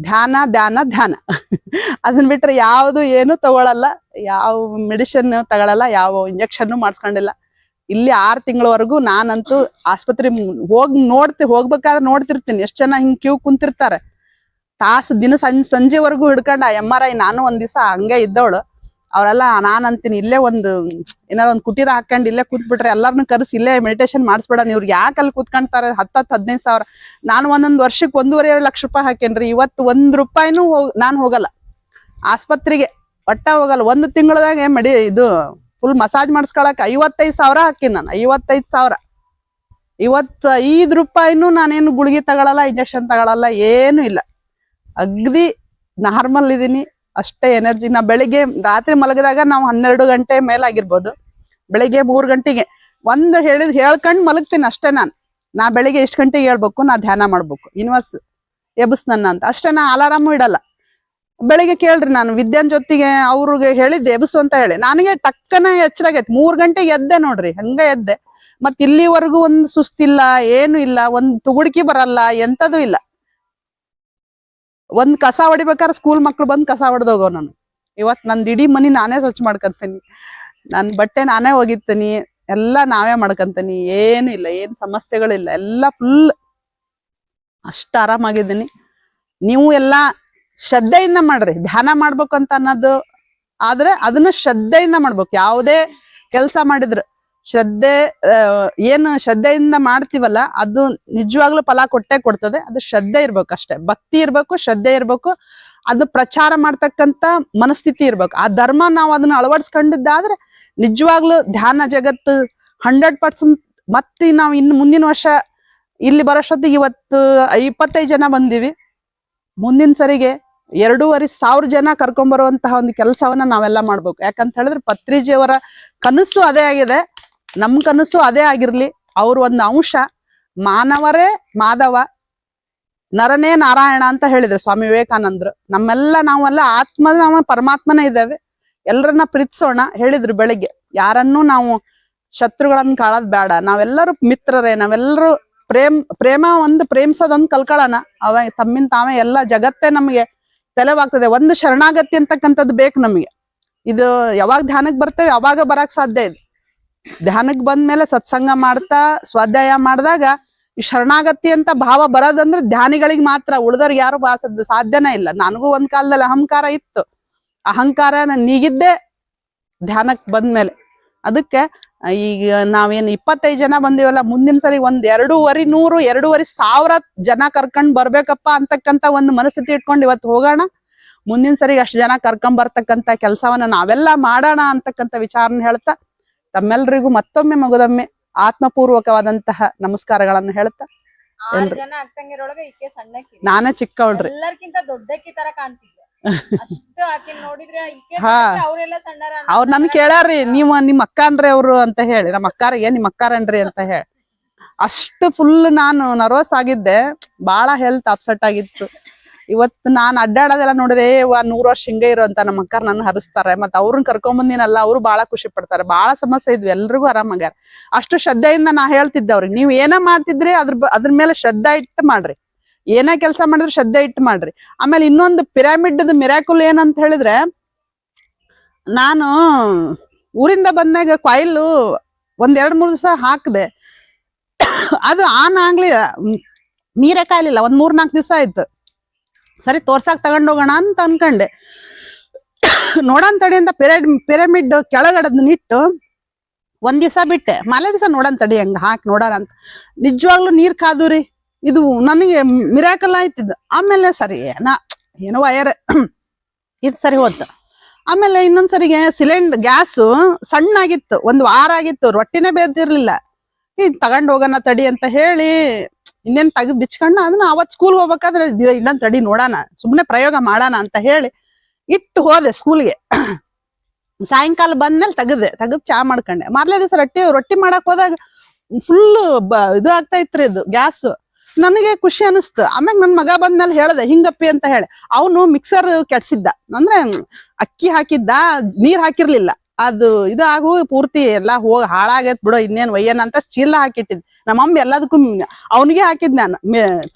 S1: ಧ್ಯಾನ ಧ್ಯಾನ ಧ್ಯಾನ. <laughs> ಅದನ್ನ ಬಿಟ್ರೆ ಯಾವುದು ಏನು ತಗೊಳಲ್ಲ. ಯಾವ ಮೆಡಿಸಿನ್ ತಗೊಳಲ್ಲ, ಯಾವ ಇಂಜೆಕ್ಷನ್ ಮಾಡಿಸ್ಕೊಂಡಿಲ್ಲ. ಇಲ್ಲಿ ಆರ್ ತಿಂಗಳವರೆಗೂ ನಾನಂತೂ ಆಸ್ಪತ್ರೆ ಹೋಗ್ ನೋಡ್ತಿ, ಹೋಗ್ಬೇಕಾದ್ರೆ ನೋಡ್ತಿರ್ತೀನಿ. ಎಷ್ಟ್ ಜನ ಹಿಂಗ್ ಕ್ಯೂ ಕುಂತಿರ್ತಾರೆ. ತಾಸು ದಿನ ಸಂಜೆ, ಸಂಜೆವರೆಗೂ ಹಿಡ್ಕೊಂಡ ಎಂ ಆರ್ ಐ ನಾನು ಒಂದ್ ದಿವಸ ಹಂಗೆ ಇದ್ದವಳು. ಅವರೆಲ್ಲ, ನಾನು ಅಂತೀನಿ, ಇಲ್ಲೇ ಒಂದು, ಏನಾರ ಒಂದು ಕುಟೀರ ಹಾಕೊಂಡು ಇಲ್ಲೇ ಕೂತ್ಬಿಟ್ರೆ ಎಲ್ಲಾರನ್ನು ಕರೆಸಿ ಇಲ್ಲೇ ಮೆಡಿಟೇಷನ್ ಮಾಡಿಸ್ಬೇಡ. ಇವ್ರಿಗೆ ಯಾಕೆ ಅಲ್ಲಿ ಕೂತ್ಕೊಂತಾರೆ ಹತ್ತು ಹತ್ತು ಹದಿನೈದು ಸಾವಿರ. ನಾನು ಒಂದೊಂದು ವರ್ಷಕ್ಕೆ ಒಂದೂವರೆ, ಎರಡು ಲಕ್ಷ ರೂಪಾಯಿ ಹಾಕೇನ್ರಿ ಇವತ್ತು ಒಂದು ರೂಪಾಯಿನೂ ಹೋಗ್, ನಾನು ಹೋಗಲ್ಲ. ಆಸ್ಪತ್ರೆಗೆ ಒಟ್ಟ ಹೋಗಲ್ಲ. ಒಂದು ತಿಂಗಳದಾಗ ಮಡಿ, ಇದು ಫುಲ್ ಮಸಾಜ್ ಮಾಡಿಸ್ಕೊಳಕ್ಕೆ ಐವತ್ತೈದು ಸಾವಿರ ಹಾಕಿನಿ ನಾನು. ಐವತ್ತೈದು ಸಾವಿರ. ಇವತ್ತು ಐದು ರೂಪಾಯಿನೂ ನಾನೇನು ಗುಳಿಗೆ ತಗೊಳಲ್ಲ ಇಂಜೆಕ್ಷನ್ ತಗೊಳಲ್ಲ, ಏನು ಇಲ್ಲ. ಅಗ್ದಿ ನಾರ್ಮಲ್ ಇದೀನಿ. ಅಷ್ಟೇ ಎನರ್ಜಿ ನಾ ಬೆಳಿಗ್ಗೆ ರಾತ್ರಿ ಮಲಗಿದಾಗ ನಾವು ಹನ್ನೆರಡು ಗಂಟೆ ಮೇಲಾಗಿರ್ಬೋದು. ಬೆಳಿಗ್ಗೆ ಮೂರ್ ಗಂಟೆಗೆ. ಒಂದು ಹೇಳಿದ್ ಹೇಳ್ಕೊಂಡ್ ಮಲಗ್ತೀನಿ ಅಷ್ಟೇ ನಾನು. ನಾ ಬೆಳಿಗ್ಗೆ ಎಷ್ಟು ಗಂಟೆಗೆ ಹೇಳ್ಬೇಕು? ನಾ ಧ್ಯಾನ ಮಾಡ್ಬೇಕು. ಯೂನಿವರ್ಸ್ ಎಬ್ಸ್ ನನ್ನ ಅಂತ. ಅಷ್ಟೇ ನಾ ಅಲಾರಾಮು ಇಡಲ್ಲ. ಬೆಳಿಗ್ಗೆ ಕೇಳ್ರಿ ನಾನು, ವಿದ್ಯಾನ್ ಜೊತೆಗೆ ಅವ್ರಿಗೆ ಹೇಳಿದ್ದೆ, ಎಬ್ಸು ಅಂತ ಹೇಳಿ. ನನಗೆ ಟಕ್ಕನ ಎಚ್ಚರಾಗೈತಿ ಮೂರ್ ಗಂಟೆಗೆ ಎದ್ದೆ ನೋಡ್ರಿ, ಹಂಗ ಎದ್ದೆ. ಮತ್ ಇಲ್ಲಿವರೆಗೂ ಒಂದ್ ಸುಸ್ತಿಲ್ಲ, ಏನು ಇಲ್ಲ, ಒಂದ್ ತುಗುಡ್ಕಿ ಬರಲ್ಲ, ಎಂತದೂ ಇಲ್ಲ. ಒಂದ್ ಕಸ ಹೊಡಿಬೇಕಾದ್ರೆ ಸ್ಕೂಲ್ ಮಕ್ಳು ಬಂದ್ ಕಸ ಹೊಡೆದೋಗೋ ನಾನು. ಇವತ್ ನಂದ್ ಇಡೀ ಮನಿ ನಾನೇ ಸ್ವಚ್ಛ ಮಾಡ್ಕೊಂತೀನಿ. ನನ್ ಬಟ್ಟೆ ನಾನೇ ಒಗಿತೀನಿ, ಎಲ್ಲಾ ನಾವೇ ಮಾಡ್ಕೊಂತೀನಿ. ಏನು ಇಲ್ಲ, ಏನ್ ಸಮಸ್ಯೆಗಳಿಲ್ಲ. ಎಲ್ಲ ಫುಲ್ ಅಷ್ಟ ಆರಾಮಾಗಿದ್ದೀನಿ. ನೀವು ಎಲ್ಲಾ ಶ್ರದ್ಧೆಯಿಂದ ಮಾಡ್ರಿ. ಧ್ಯಾನ ಮಾಡ್ಬೇಕು ಅಂತ ಅನ್ನೋದು. ಆದ್ರೆ ಅದನ್ನ ಶ್ರದ್ಧೆಯಿಂದ ಮಾಡ್ಬೇಕು. ಯಾವುದೇ ಕೆಲಸ ಮಾಡಿದ್ರು ಶ್ರದ್ಧೆ ಏನು ಶ್ರದ್ಧೆಯಿಂದ ಮಾಡ್ತೀವಲ್ಲ, ಅದು ನಿಜವಾಗ್ಲೂ ಫಲ ಕೊಟ್ಟೆ ಕೊಡ್ತದೆ. ಅದು ಶ್ರದ್ಧೆ ಇರ್ಬೇಕು ಅಷ್ಟೇ. ಭಕ್ತಿ ಇರ್ಬೇಕು, ಶ್ರದ್ಧೆ ಇರ್ಬೇಕು, ಅದು ಪ್ರಚಾರ ಮಾಡ್ತಕ್ಕಂತ ಮನಸ್ಥಿತಿ ಇರ್ಬೇಕು. ಆ ಧರ್ಮ ನಾವು ಅದನ್ನ ಅಳವಡಿಸ್ಕೊಂಡಿದ್ದಾದ್ರೆ ನಿಜವಾಗ್ಲೂ ಧ್ಯಾನ ಜಗತ್ತು ಹಂಡ್ರೆಡ್ ಪರ್ಸೆಂಟ್ ಮತ್ತೆ ನಾವು ಇನ್ನು ಮುಂದಿನ ವರ್ಷ ಇಲ್ಲಿ ಬರೋಷ್ಟೊತ್ತಿಗೆ ಇವತ್ತು ಇಪ್ಪತ್ತೈದು ಜನ ಬಂದಿವಿ. ಮುಂದಿನ ಸರಿಗೆ ಎರಡೂವರೆ ಸಾವಿರ ಜನ ಕರ್ಕೊಂಬರುವಂತಹ ಒಂದು ಕೆಲಸವನ್ನ ನಾವೆಲ್ಲ ಮಾಡ್ಬೇಕು. ಯಾಕಂತ ಹೇಳಿದ್ರೆ ಪತ್ರಿಜಿಯವರ ಕನಸು ಅದೇ ಆಗಿದೆ. ನಮ್ ಕನಸು ಅದೇ ಆಗಿರ್ಲಿ. ಅವ್ರ ಒಂದು ಅಂಶ ಮಾನವರೇ ಮಾಧವ. ನರನೇ ನಾರಾಯಣ ಅಂತ ಹೇಳಿದ್ರು ಸ್ವಾಮಿ ವಿವೇಕಾನಂದ್ರು. ನಮ್ಮೆಲ್ಲ ನಾವೆಲ್ಲ ಆತ್ಮ ನಾವು ಪರಮಾತ್ಮನೇ ಇದ್ದೇವೆ. ಎಲ್ಲರನ್ನ ಪ್ರೀತಿಸೋಣ ಹೇಳಿದ್ರು ಬೆಳಿಗ್ಗೆ. ಯಾರನ್ನೂ ನಾವು ಶತ್ರುಗಳನ್ನ ಕಾಳೋದ್ ಬೇಡ ನಾವೆಲ್ಲರೂ ಮಿತ್ರರೇ, ನಾವೆಲ್ಲರೂ ಪ್ರೇಮ್, ಪ್ರೇಮ ಒಂದು ಪ್ರೇಮಿಸೋದೊಂದು ಕಲ್ಕೊಳ್ಳೋಣ ಅವ ತಮ್ಮಿನ ತಾವೇ ಎಲ್ಲ ಜಗತ್ತೇ ನಮಗೆ ತಲೆವಾಗ್ತದೆ. ಒಂದು ಶರಣಾಗತಿ ಅಂತಕ್ಕಂಥದ್ದು ಬೇಕು ನಮಗೆ. ಇದು ಯಾವಾಗ ಧ್ಯಾನಕ್ಕೆ ಬರ್ತೇವೆ, ಅವಾಗ ಬರಕ್ ಸಾಧ್ಯ ಇದೆ. ಧ್ಯಾನಕ್ಕೆ ಬಂದ್ಮೇಲೆ ಸತ್ಸಂಗ ಮಾಡ್ತಾ, ಸ್ವಾಧ್ಯಾಯ ಮಾಡಿದಾಗ ಶರಣಾಗತಿ ಅಂತ ಭಾವ ಬರೋದಂದ್ರೆ ಧ್ಯಾನಿಗಳಿಗೆ ಮಾತ್ರ. ಉಳ್ದವ್ರಿಗೆ ಯಾರು ಬಾಸದ್ ಸಾಧ್ಯನೇ ಇಲ್ಲ. ನನಗೂ ಒಂದ್ ಕಾಲದಲ್ಲಿ ಅಹಂಕಾರ ಇತ್ತು. ಅಹಂಕಾರ ನೀಗಿದ್ದೆ ಬಂದ ಬಂದ್ಮೇಲೆ. ಅದಕ್ಕೆ ಈಗ ನಾವೇನ್ ಇಪ್ಪತ್ತೈದು ಜನ ಬಂದಿವಲ್ಲ, ಮುಂದಿನ ಸರಿ ಒಂದ್ ಎರಡೂವರೆ ನೂರು, ಎರಡೂವರೆ ಸಾವಿರ ಜನ ಕರ್ಕೊಂಡ್ ಬರ್ಬೇಕಪ್ಪ ಅಂತಕ್ಕಂತ ಒಂದು ಮನಸ್ಥಿತಿ ಇಟ್ಕೊಂಡು ಇವತ್ತು ಹೋಗೋಣ. ಮುಂದಿನ ಸರಿ ಅಷ್ಟು ಜನ ಕರ್ಕೊಂಡ್ ಬರ್ತಕ್ಕಂತ ಕೆಲಸವನ್ನ ನಾವೆಲ್ಲ ಮಾಡೋಣ ಅಂತಕ್ಕಂತ ವಿಚಾರನ ಹೇಳ್ತಾ ತಮ್ಮೆಲ್ರಿಗೂ ಮತ್ತೊಮ್ಮೆ ಮಗದೊಮ್ಮೆ ಆತ್ಮಪೂರ್ವಕವಾದಂತಹ ನಮಸ್ಕಾರಗಳನ್ನು ಹೇಳ್ತಾ ನಾನೇ ಚಿಕ್ಕವಳ್ರಿ.
S2: ಎಲ್ಲರ್ಕಿಂತ ದೊಡ್ಡಕ್ಕಿ ತರ ಕಾಣ್ತಿದ್ದೆ <laughs>
S1: ಅವ್ರು ನನ್ ಕೇಳ್ಯಾರಿ ನೀವು ನಿಮ್ ಅಕ್ಕನ್ರಿ ಅವ್ರು ಅಂತ ಹೇಳಿ. ನಮ್ಮ ಏನ್ ನಿಮ್ ಅಕ್ಕಾರನ್ರಿ ಅಂತ ಹೇಳಿ. ಅಷ್ಟು ಫುಲ್ ನಾನು ನರ್ವಸ್ ಆಗಿದ್ದೆ. ಬಾಳ ಹೆಲ್ತ್ ಅಪ್ಸೆಟ್ ಆಗಿತ್ತು. ಇವತ್ತು ನಾನ್ ಅಡ್ಡಾಡೋದೆಲ್ಲ ನೋಡ್ರಿ ವಾ, ನೂರ್ ವರ್ಷ ಹಿಂಗೆ ಇರೋ ಅಂತ ನಮ್ಮ ಅಕ್ಕಾರ ನನ್ನ ಹರಿಸ್ತಾರೆ. ಮತ್ ಅವ್ರನ್ನ ಕರ್ಕೊಂಡ್ ಬಂದಿನಲ್ಲ, ಅವ್ರು ಬಹಳ ಖುಷಿ ಪಡ್ತಾರೆ. ಬಹಳ ಸಮಸ್ಯೆ ಇದ್ವಿ, ಎಲ್ರಿಗೂ ಆರಾಮಾಗ್ಯಾರ ಅಷ್ಟು ಶ್ರದ್ಧೆಯಿಂದ ನಾ ಹೇಳ್ತಿದ್ದೆ ಅವ್ರಿಗೆ, ನೀವ್ ಏನ ಮಾಡ್ತಿದ್ರಿ, ಅದ್ರ ಅದ್ರ ಮೇಲೆ ಶ್ರದ್ಧಾ ಇಟ್ಟು ಮಾಡ್ರಿ. ಏನೇ ಕೆಲಸ ಮಾಡಿದ್ರು ಶ್ರದ್ಧೆ ಇಟ್ಟು ಮಾಡ್ರಿ. ಆಮೇಲೆ ಇನ್ನೊಂದು ಪಿರಾಮಿಡ್ ಮಿರಾಕುಲ್ ಏನಂತ ಹೇಳಿದ್ರೆ, ನಾನು ಊರಿಂದ ಬಂದಾಗ ಕಾಯಿಲು ಒಂದ್ ಎರಡ್ ಮೂರ್ ದಿವಸ ಹಾಕ್ದೆ. ಅದು ಆನ್ ಆಗ್ಲಿಲ್ಲ. ನೀರೇ ಕಾಯ್ಲಿಲ್ಲ. ಒಂದ್ ಮೂರ್ ನಾಲ್ಕು ದಿವಸ ಆಯ್ತು. ಸರಿ, ತೋರ್ಸಾಕ್ ತಗೊಂಡ್ ಹೋಗೋಣ ಅಂತ ಅನ್ಕಂಡೆ. ನೋಡನ್ ತಡಿ ಅಂತ ಪಿರಮಿಡ್ ಪಿರಮಿಡ್ ಕೆಳಗಡದ್ನಿಟ್ಟು ಒಂದ್ ದಿವಸ ಬಿಟ್ಟೆ. ಮಾಲೆ ದಿವಸ ನೋಡನ್ ತಡಿ ಹಂಗ ಹಾಕಿ ನೋಡಾರ ಅಂತ. ನಿಜವಾಗ್ಲೂ ನೀರ್ ಕಾದು ರೀ ಇದು ನನಗೆ ಮಿರಾಕಲ್ ಆಯ್ತಿದ್ದು. ಆಮೇಲೆ ಸರಿ, ನಾ ಏನೋ ವಯರ್ <clears throat> ಇದು ಸರಿ ಹೋಯ್ತು ಆಮೇಲೆ ಇನ್ನೊಂದ್ಸರಿಗೆ ಸಿಲಿಂಡರ್ ಗ್ಯಾಸ್ ಸಣ್ಣ ಆಗಿತ್ತು ಒಂದ್ ವಾರ ಆಗಿತ್ತು ರೊಟ್ಟಿನೇ ಬೇದಿರ್ಲಿಲ್ಲ. ಈಗ ತಗೊಂಡ್ ಹೋಗೋಣ ತಡಿ ಅಂತ ಹೇಳಿ ಇನ್ನೇನ್ ತೆಗೆದ್ ಬಿಚ್ಕೊಂಡ ಅದನ್ನ ಅವತ್ ಸ್ಕೂಲ್ ಹೋಗ್ಬೇಕಾದ್ರೆ ಇನ್ನೊಂದ್ ತಡಿ ನೋಡೋಣ, ಸುಮ್ನೆ ಪ್ರಯೋಗ ಮಾಡೋಣ ಅಂತ ಹೇಳಿ ಇಟ್ಟು ಹೋದೆ ಸ್ಕೂಲ್ಗೆ ಸಾಯಂಕಾಲ ಬಂದ್ಮೇಲೆ ತೆಗದೆ, ತೆಗದ್ ಚಾ ಮಾಡ್ಕೊಂಡೆ. ಮಾರ್ಲೆ ದಿವಸ ರೊಟ್ಟಿ ರೊಟ್ಟಿ ಮಾಡಕ್ ಹೋದಾಗ ಫುಲ್ ಇದು ಆಗ್ತಾ ಇತ್ರಿ ಇದು, ಗ್ಯಾಸ್. ನನಗೆ ಖುಷಿ ಅನಿಸ್ತು. ಆಮ್ಯಾಗ ನನ್ ಮಗ ಬಂದ್ಮೇಲೆ ಹೇಳ್ದೆ, ಹಿಂಗಪ್ಪಿ ಅಂತ ಹೇಳಿ. ಅವನು ಮಿಕ್ಸರ್ ಕೆಡ್ಸಿದ್ದ. ಅಂದ್ರೆ ಅಕ್ಕಿ ಹಾಕಿದ್ದ, ನೀರ್ ಹಾಕಿರ್ಲಿಲ್ಲ. ಅದು ಇದು ಆಗು ಪೂರ್ತಿ ಎಲ್ಲಾ ಹೋಗಿ ಹಾಳಾಗೈತ್ ಬಿಡೋ, ಇನ್ನೇನ್ ವಯ್ಯನ ಅಂತ ಚೀಲ ಹಾಕಿಟ್ಟಿದ್ ನಮ್ಮಮ್ಮ ಎಲ್ಲದಕ್ಕೂ ಅವನಿಗೆ ಹಾಕಿದ್ ನಾನು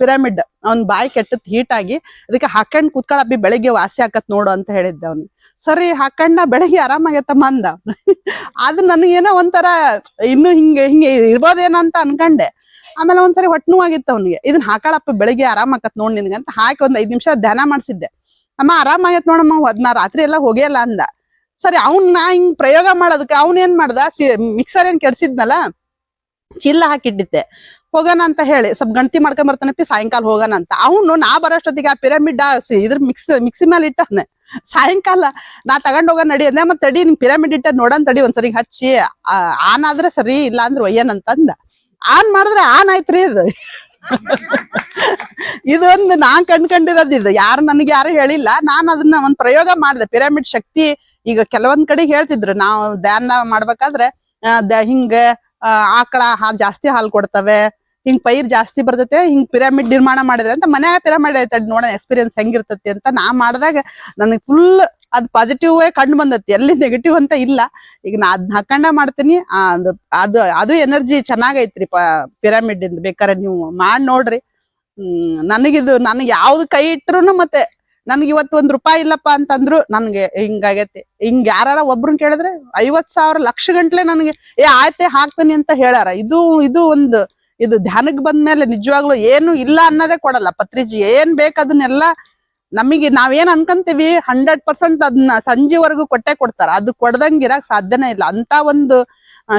S1: ಪಿರಮಿಡ್ ಅವ್ನ್ ಬಾಯಿ ಕೆಟ್ಟದ್ ಹೀಟ್ ಆಗಿ, ಅದಕ್ಕೆ ಹಾಕೊಂಡ್ ಕುತ್ಕೊಳಪ್ಪಿ ಬೆಳಿಗ್ಗೆ ವಾಸಿ ಹಾಕತ್ ನೋಡು ಅಂತ ಹೇಳಿದ್ದೆ ಅವ್ನು. ಸರಿ ಹಾಕೊಂಡ ಬೆಳಿಗ್ಗೆ ಆರಾಮಾಗೈತಮ್ಮ ಮಂದ ಅದು ನನಗೇನೋ ಒಂಥರ ಇನ್ನು ಹಿಂಗೆ ಹಿಂಗೆ ಇರ್ಬೋದೇನೋ ಅಂತ ಅನ್ಕಂಡೆ. ಆಮೇಲೆ ಒಂದ್ಸರಿ ಹೊಟ್ಟೆ ಆಗಿತ್ತು ಅವ್ನಿಗೆ. ಇದನ್ನ ಹಾಕಳಪ್ಪ, ಬೆಳಿಗ್ಗೆ ಆರಾಮಾಕತ್ ನೋಡ್ ನಿನ್ಗೆ ಅಂತ ಹಾಕಿ ಒಂದ್ ಐದ್ ನಿಮಿಷ ಧ್ಯಾನ ಮಾಡ್ಸಿದ್ದೆ. ಅಮ್ಮ ಆರಾಮಾಗೈತ್ ನೋಡಮ್ಮ, ಅದ್ನ ರಾತ್ರಿ ಎಲ್ಲ ಹೋಗಿಯಲ್ಲ ಅಂದ. ಸರಿ, ಅವ್ನ್ ನಾ ಹಿಂಗ್ ಪ್ರಯೋಗ ಮಾಡೋದಕ್ಕೆ ಅವ್ನ್ ಏನ್ ಮಾಡ್ದ? ಮಿಕ್ಸರ್ ಏನ್ ಕೆಡ್ಸಿದ್ನಲ್ಲ? ಚಿಲ್ಲ ಹಾಕಿಟ್ಟಿದ್ದೆ. ಹೋಗೋಣ ಅಂತ ಹೇಳಿ. ಸ್ವಲ್ಪ ಗಣತಿ ಮಾಡ್ಕೊಂಡ್ ಬರ್ತಾನಪ್ಪಿ, ಸಾಯಂಕಾಲ ಹೋಗೋಣ ಅಂತ. ಅವನು ನಾ ಬರೋಷ್ಟೊತ್ತಿಗೆ ಆ ಪಿರಮಿಡ್ ಇದ್ರ ಮಿಕ್ಸ್ ಮಿಕ್ಸಿ ಮೇಲೆ ಇಟ್ಟವನೆ ಸಾಯಂಕಾಲ ನಾ ತಗೊಂಡ್ ಹೋಗೋಣ ನಡಿ ಅಂದೆ. ಮತ್ತೆ ತಡಿ ನಿಂಗೆ ಪಿರಮಿಡ್ ಇಟ್ಟ ನೋಡೋಣ ತಡಿ ಒಂದ್ಸರಿ ಹಚ್ಚಿ. ಆನ್ ಆದ್ರೆ ಸರಿ ಇಲ್ಲ ಅಂದ್ರೆ ಒಯ್ಯನ್ ಅಂತಂದ. ಆನ್ ಮಾಡಿದ್ರೆ ಆನ್ ಆಯ್ತ್ರಿ ಇದು. <laughs> ಇದೊಂದು ನಾನ್ ಕಂಡ್ಕೊಂಡಿರೋದು ಇದು. ಯಾರು ನನಗೆ ಯಾರು ಹೇಳಿಲ್ಲ. ನಾನು ಅದನ್ನ ಒಂದ್ ಪ್ರಯೋಗ ಮಾಡಿದೆ. ಪಿರಮಿಡ್ ಶಕ್ತಿ ಈಗ ಕೆಲವೊಂದ್ ಕಡೆ ಹೇಳ್ತಿದ್ರು. ನಾವು ಧ್ಯಾನ ಮಾಡ್ಬೇಕಾದ್ರೆ ಹಿಂಗ ಆಕಳ ಹಾಲ್ ಜಾಸ್ತಿ ಹಾಲು ಕೊಡ್ತವೆ. ಹಿಂಗ್ ಪೈರ್ ಜಾಸ್ತಿ ಬರ್ತೈತೆ. ಹಿಂಗ್ ಪಿರಾಮಿಡ್ ನಿರ್ಮಾಣ ಮಾಡಿದ್ರೆ ಅಂತ ಮನೆ ಪಿರಮಿಡ್ ಐತೆ ನೋಡೋಣ, ಎಕ್ಸ್ಪೀರಿಯನ್ಸ್ ಹೆಂಗಿರ್ತತಿ ಅಂತ ನಾ ಮಾಡಿದಾಗ ನನಗೆ ಫುಲ್ ಅದ್ ಪಾಸಿಟಿವ್ ಕಂಡು ಬಂದತಿ. ಎಲ್ಲಿ ನೆಗೆಟಿವ್ ಅಂತ ಇಲ್ಲ. ಈಗ ನಾ ಅದ್ನ ಹಾಕೊಂಡ ಮಾಡ್ತೀನಿ. ಅದು ಅದು ಎನರ್ಜಿ ಚೆನ್ನಾಗೈತ್ರಿ ಪಿರಮಿಡ್ ಇಂದ ಬೇಕಾದ್ರೆ ನೀವು ಮಾಡಿ ನೋಡ್ರಿ. ಹ್ಮ್, ನನಗಿದು, ನನಗೆ ಯಾವ್ದು ಕೈ ಇಟ್ರುನು ಮತ್ತೆ ನನ್ಗೆ ಇವತ್ತು ಒಂದ್ ರೂಪಾಯಿ ಇಲ್ಲಪ್ಪ ಅಂತಂದ್ರು ನನ್ಗೆ ಹಿಂಗಾಗೈತಿ. ಹಿಂಗ್ ಯಾರ ಒಬ್ರು ಕೇಳಿದ್ರೆ ಐವತ್ ಸಾವಿರ ಲಕ್ಷ ಗಂಟ್ಲೆ ನನಗೆ, ಏ, ಆಯ್ತೆ, ಹಾಕ್ತೀನಿ ಅಂತ ಹೇಳಾರ ಇದು ಇದು ಒಂದು, ಇದು ಧ್ಯಾನಕ್ ಬಂದ್ಮೇಲೆ ನಿಜವಾಗ್ಲೂ ಏನು ಇಲ್ಲ ಅನ್ನೋದೇ ಕೊಡಲ್ಲ. ಪತ್ರಿಜಿ ಏನ್ ಬೇಕದನ್ನೆಲ್ಲಾ ನಮಗೆ ನಾವೇನ್ ಅನ್ಕಂತೀವಿ? ಹಂಡ್ರೆಡ್ ಪರ್ಸೆಂಟ್ ಅದನ್ನ ಸಂಜೆವರೆಗೂ ಕೊಟ್ಟೆ ಕೊಡ್ತಾರ. ಅದು ಕೊಡ್ದಂಗ್ ಇರಕ್ ಸಾಧ್ಯನೇ ಇಲ್ಲ. ಅಂತ ಒಂದು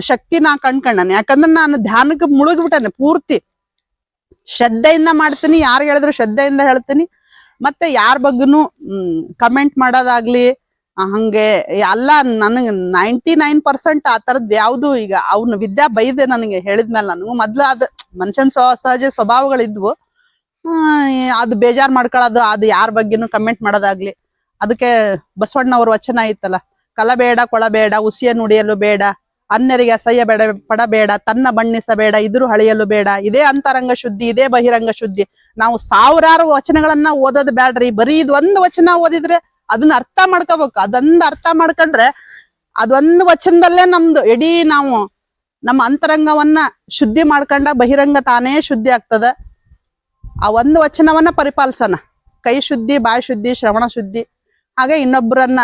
S1: ಶಕ್ತಿ ನಾ ಕಂಡ್ಕೊಂಡಾನೆ ಯಾಕಂದ್ರೆ ನಾನು ಧ್ಯಾನಕ್ಕೆ ಮುಳುಗ್ಬಿಟ್ಟೆ ಪೂರ್ತಿ. ಶ್ರದ್ಧೆಯಿಂದ ಮಾಡ್ತೀನಿ, ಯಾರು ಹೇಳಿದ್ರು ಶ್ರದ್ಧೆಯಿಂದ ಹೇಳ್ತೀನಿ. ಮತ್ತೆ ಯಾರ ಬಗ್ಗೂ ಕಮೆಂಟ್ ಮಾಡೋದಾಗ್ಲಿ ಹಂಗೆ ಎಲ್ಲ ನನಗೆ ನೈಂಟಿ ನೈನ್ ಪರ್ಸೆಂಟ್ ಆ ತರದ್ ಯಾವುದು ಈಗ ಅವ್ನ ವಿದ್ಯಾ ಬೈದೆ ನನಗೆ ಹೇಳಿದ್ಮೇಲೆ ನನಗೂ ಮೊದ್ಲು ಅದ್ ಮನುಷ್ಯನ್ ಸ್ವ, ಸಹಜ ಸ್ವಭಾವಗಳಿದ್ವು. ಅದು ಬೇಜಾರ್ ಮಾಡ್ಕೊಳ್ಳೋದು ಅದು ಯಾರ ಬಗ್ಗೆನು ಕಮೆಂಟ್ ಮಾಡೋದಾಗ್ಲಿ. ಅದಕ್ಕೆ ಬಸವಣ್ಣವ್ರ ವಚನ ಐತಲ್ಲ ಕೊಳ ಬೇಡ ಉಸಿಯ ನುಡಿಯಲು ಬೇಡ, ಅನ್ಯರಿಗೆ ಅಸಹ್ಯ ಬೇಡ, ಪಡಬೇಡ, ತನ್ನ ಬಣ್ಣಿಸಬೇಡ, ಇದ್ರು ಹಳೆಯಲು ಬೇಡ, ಇದೇ ಅಂತರಂಗ ಶುದ್ಧಿ, ಇದೇ ಬಹಿರಂಗ ಶುದ್ಧಿ. ನಾವು ಸಾವಿರಾರು ವಚನಗಳನ್ನ ಓದೋದು ಬೇಡ್ರಿ ಬರೀ ಇದು ಒಂದು ವಚನ ಓದಿದ್ರೆ ಅದನ್ನ ಅರ್ಥ ಮಾಡ್ಕೋಬೇಕು. ಅದೊಂದು ಅರ್ಥ ಮಾಡ್ಕೊಂಡ್ರೆ ಅದೊಂದು ವಚನದಲ್ಲೇ ನಮ್ದು ಇಡೀ ನಾವು ನಮ್ಮ ಅಂತರಂಗವನ್ನ ಶುದ್ಧಿ ಮಾಡ್ಕೊಂಡ ಬಹಿರಂಗ ತಾನೇ ಶುದ್ಧಿ ಆಗ್ತದ. ಆ ಒಂದು ವಚನವನ್ನ ಪರಿಪಾಲಿಸೋಣ. ಕೈ ಶುದ್ಧಿ, ಬಾಯಿ ಶುದ್ಧಿ, ಶ್ರವಣ ಶುದ್ಧಿ. ಹಾಗೆ ಇನ್ನೊಬ್ಬರನ್ನ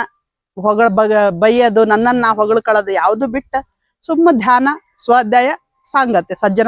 S1: ಹೊಗಳ ಬಗ, ಬೈಯೋದು, ನನ್ನನ್ನ ಹೊಗಳ್ಕೊಳ್ಳೋದು ಯಾವುದು ಬಿಟ್ಟ ಸುಮ್ಮ ಧ್ಯಾನ, ಸ್ವಾಧ್ಯಾಯ, ಸಾಂಗತ್ಯ, ಸಜ್ಜನ